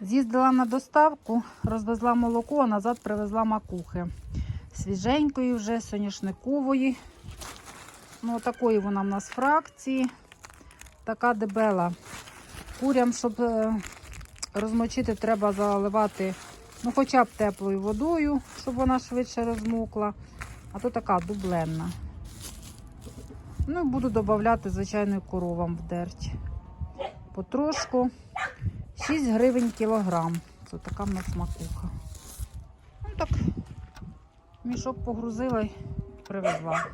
З'їздила на доставку, розвезла молоко, а назад привезла макухи. Свіженької вже, соняшникової. Ну, такої вона в нас фракції. Така дебела. Курям, щоб е, розмочити, треба заливати ну, хоча б теплою водою, щоб вона швидше розмокла. А то така дубленна. Ну буду додавати, звичайно, коровам в дерть. Потрошку. 6 гривень кілограм. Це така в нас макуха. Ну так, мішок погрузила і привезла.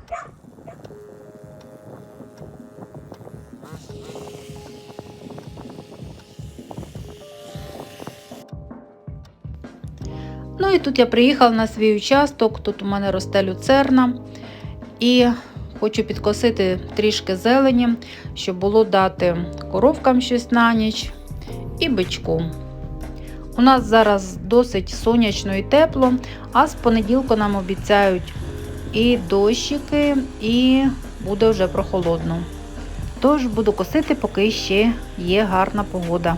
Ну і тут я приїхала на свій участок. Тут у мене росте люцерна. І хочу підкосити трішки зелені, щоб було дати коровкам щось на ніч і бичком. У нас зараз досить сонячно і тепло, а з понеділка нам обіцяють і дощики, і буде вже прохолодно. Тож буду косити, поки ще є гарна погода.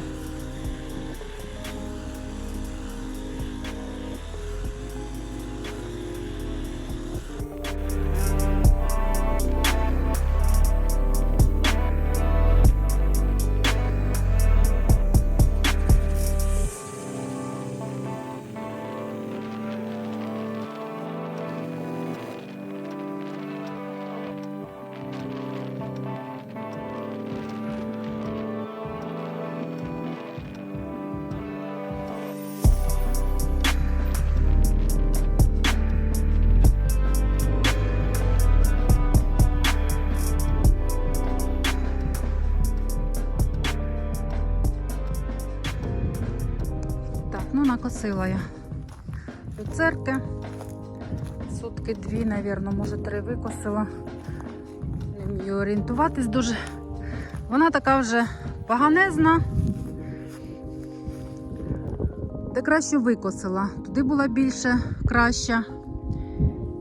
Накосила я люцерки. Сутки дві, навірно, може три викосила. Не вмію орієнтуватись дуже. Вона така вже поганезна. Де краще викосила. Туди була більше краща.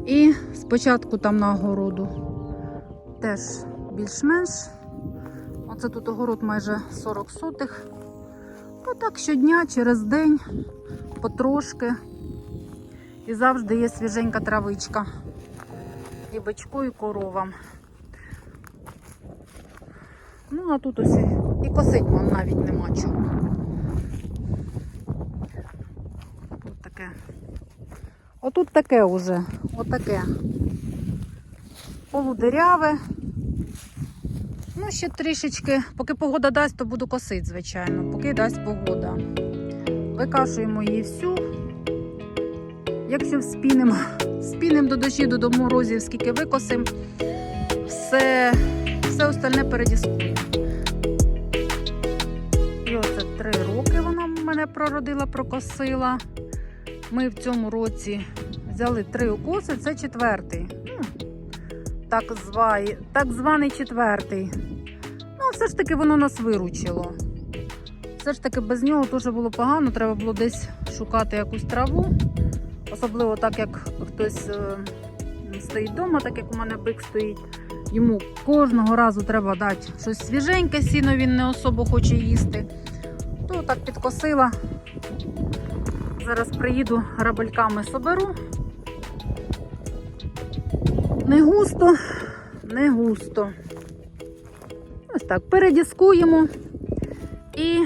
І спочатку там на огороду теж більш-менш. Оце тут огород майже 40 сотих. Отак щодня, через день, потрошки. І завжди є свіженька травичка. І бичку, і коровам. Ну, а тут ось і- косить вон навіть нема чого. Тут таке. Отут таке уже. Отаке. Полудиряве. Ну, ще трішечки, поки погода дасть, то буду косити, звичайно, поки дасть погода. Викашуємо її всю. Якщо спінемо, спінемо до дощі, до морозів, скільки викосимо, все, все остальне передіскуємо. І оце три роки вона мене прородила, прокосила. Ми в цьому році взяли три укоси, це четвертий. Ну, так, звай, так званий четвертий. Ну, все ж таки воно нас виручило. Все ж таки без нього дуже було погано, треба було десь шукати якусь траву. Особливо так, як хтось е, стоїть вдома, так як у мене бик стоїть. Йому кожного разу треба дати щось свіженьке, сіно він не особо хоче їсти. То так підкосила. Зараз приїду грабельками соберу. Не густо, не густо. Ось так, передіскуємо і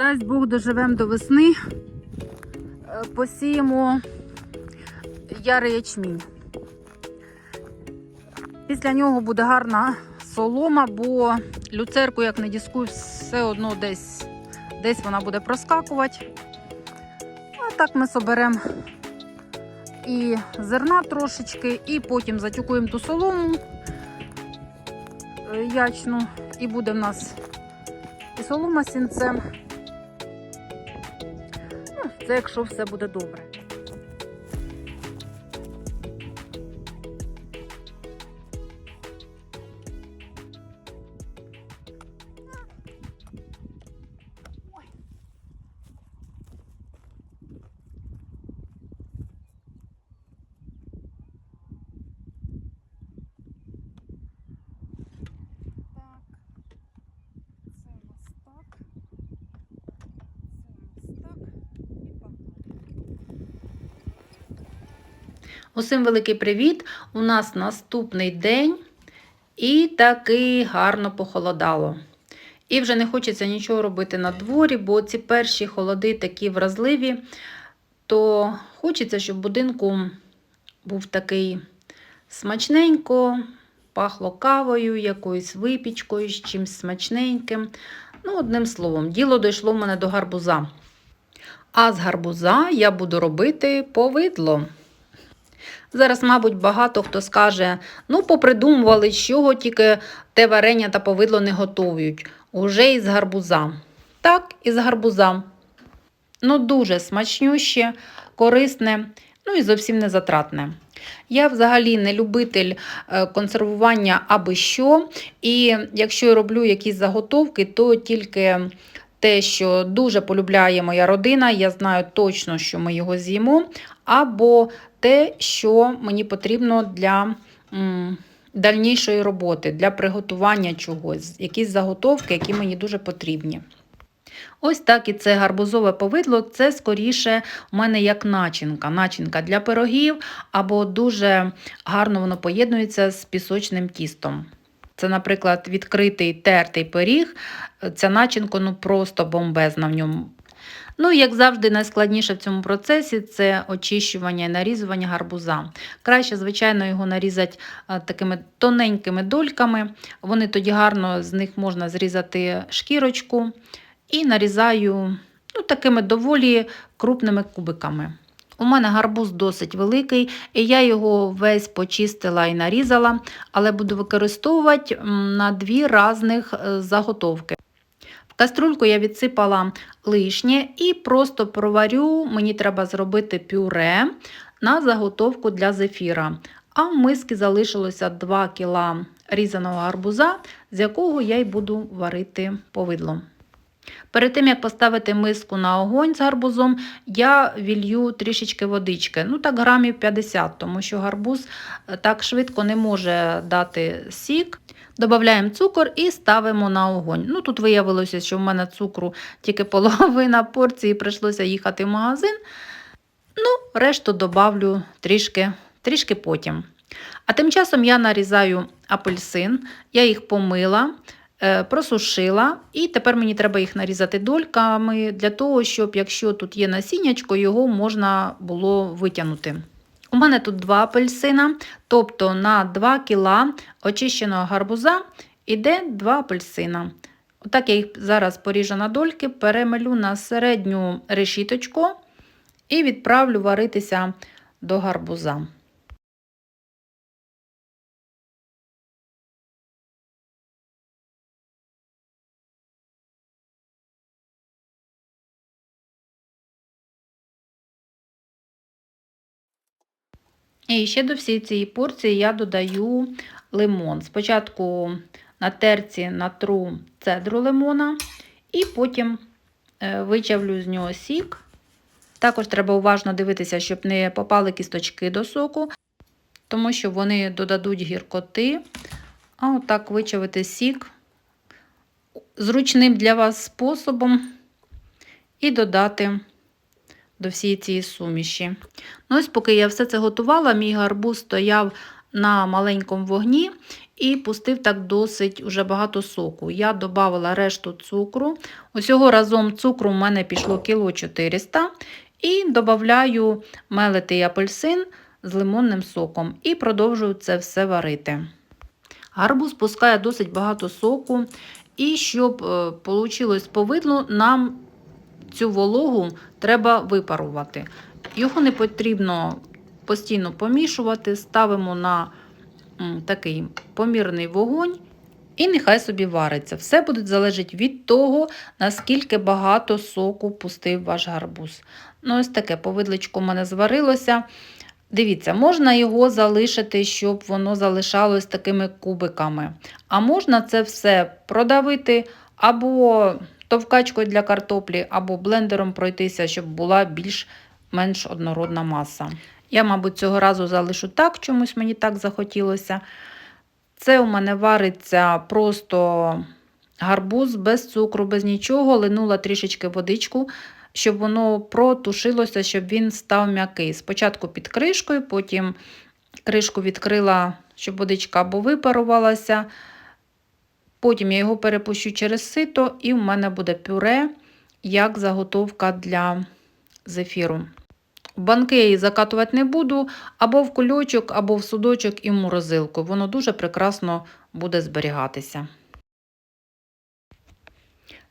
дасть Бог доживемо до весни, е, посіємо ярий ячмінь. Після нього буде гарна солома, бо люцерку, як не діскую, все одно десь, десь вона буде проскакувати. А так ми соберемо і зерна трошечки, і потім затюкуємо ту солому е, ячну, і буде в нас і солома сінцем. Це якщо все буде добре. Усім великий привіт! У нас наступний день і таки гарно похолодало. І вже не хочеться нічого робити на дворі, бо ці перші холоди такі вразливі, то хочеться, щоб будинку був такий смачненько, пахло кавою, якоюсь випічкою, з чимось смачненьким. Ну, одним словом, діло дійшло в мене до гарбуза. А з гарбуза я буду робити повидло. Зараз, мабуть, багато хто скаже: ну, попридумували, з чого тільки те варення та повидло не готують. Уже із гарбуза. Так, із гарбуза. Ну, дуже смачнюще, корисне, ну і зовсім не затратне. Я взагалі не любитель е, консервування аби що. І якщо роблю якісь заготовки, то тільки те, що дуже полюбляє моя родина, я знаю точно, що ми його з'їмо, або те, що мені потрібно для дальнішої роботи, для приготування чогось, якісь заготовки, які мені дуже потрібні. Ось так і це гарбузове повидло, це скоріше у мене як начинка. Начинка для пирогів, або дуже гарно воно поєднується з пісочним тістом. Це, наприклад, відкритий тертий пиріг. Ця начинка ну просто бомбезна в ньому. Ну, як завжди, найскладніше в цьому процесі це очищування і нарізування гарбуза. Краще, звичайно, його нарізати такими тоненькими дольками. Вони тоді гарно з них можна зрізати шкірочку і нарізаю ну, такими доволі крупними кубиками. У мене гарбуз досить великий, і я його весь почистила і нарізала, але буду використовувати на дві різних е, заготовки. В каструльку я відсипала лишнє і просто проварю, мені треба зробити пюре на заготовку для зефіра. А в миски залишилося 2 кг різаного гарбуза, з якого я й буду варити повидло. Перед тим, як поставити миску на огонь з гарбузом, я вілью трішечки водички, ну так грамів 50, тому що гарбуз е, так швидко не може дати сік. Додаємо цукор і ставимо на огонь. Ну Тут виявилося, що в мене цукру тільки половина порції, прийшлося їхати в магазин. Ну, Решту добавлю трішки, трішки потім. А тим часом я нарізаю апельсин, я їх помила. Е, просушила, і тепер мені треба їх нарізати дольками для того, щоб, якщо тут є насіннячко, його можна було витягнути. У мене тут два апельсина, тобто на 2 кг очищеного гарбуза йде 2 апельсина. Отак я їх зараз поріжу на дольки, перемелю на середню решіточку і відправлю варитися до гарбуза. І ще до всієї цієї порції я додаю лимон. Спочатку на терці натру цедру лимона, і потім е, вичавлю з нього сік. Також треба уважно дивитися, щоб не попали кісточки до соку, тому що вони додадуть гіркоти. А отак вичавити сік зручним для вас способом і додати до всієї цієї суміші. Ну, ось, поки я все це готувала, мій гарбуз стояв на маленькому вогні і пустив так досить уже багато соку. Я додала решту цукру. Усього разом цукру в мене пішло кіло 400 і додаю мелитий апельсин з лимонним соком і продовжую це все варити. Гарбуз пускає досить багато соку, і щоб вийшло е, повидло, нам цю вологу треба випарувати. Його не потрібно постійно помішувати, ставимо на такий помірний вогонь. І нехай собі вариться. Все буде залежати від того, наскільки багато соку пустив ваш гарбуз. Ну, ось таке повидличко в мене зварилося. Дивіться, можна його залишити, щоб воно залишалось такими кубиками. А можна це все продавити або товкачкою для картоплі, або блендером пройтися, щоб була більш-менш однородна маса. Я, мабуть, цього разу залишу так, чомусь мені так захотілося. Це у мене вариться просто гарбуз без цукру, без нічого. Линула трішечки водичку щоб воно протушилося, щоб він став м'який. Спочатку під кришкою, потім кришку відкрила, щоб водичка або випарувалася. Потім я його перепущу через сито, і в мене буде пюре, як заготовка для зефіру. Банки я її закатувати не буду, або в кульочок, або в судочок і в морозилку. Воно дуже прекрасно буде зберігатися.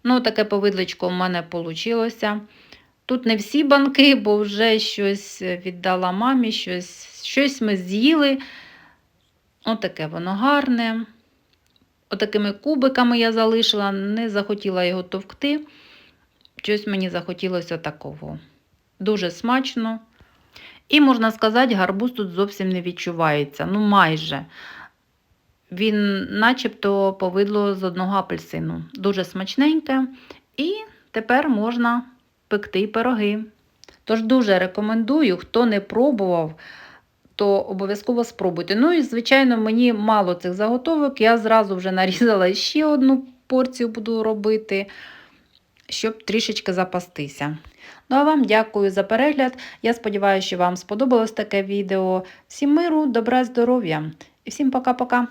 Ну, таке повидличко в мене вийшло. Тут не всі банки, бо вже щось віддала мамі, щось, щось ми з'їли. Отаке воно гарне. Отакими кубиками я залишила, не захотіла його товкти. Щось мені захотілося такого. Дуже смачно. І, можна сказати, гарбуз тут зовсім не відчувається. Ну, майже. Він начебто повидло з одного апельсину. Дуже смачненьке. І тепер можна пекти пироги. Тож дуже рекомендую, хто не пробував, то обов'язково спробуйте. Ну і, звичайно, мені мало цих заготовок. Я зразу вже нарізала ще одну порцію, буду робити, щоб трішечки запастися. Ну а вам дякую за перегляд. Я сподіваюся, що вам сподобалось таке відео. Всім миру, добра, здоров'я і всім пока-пока!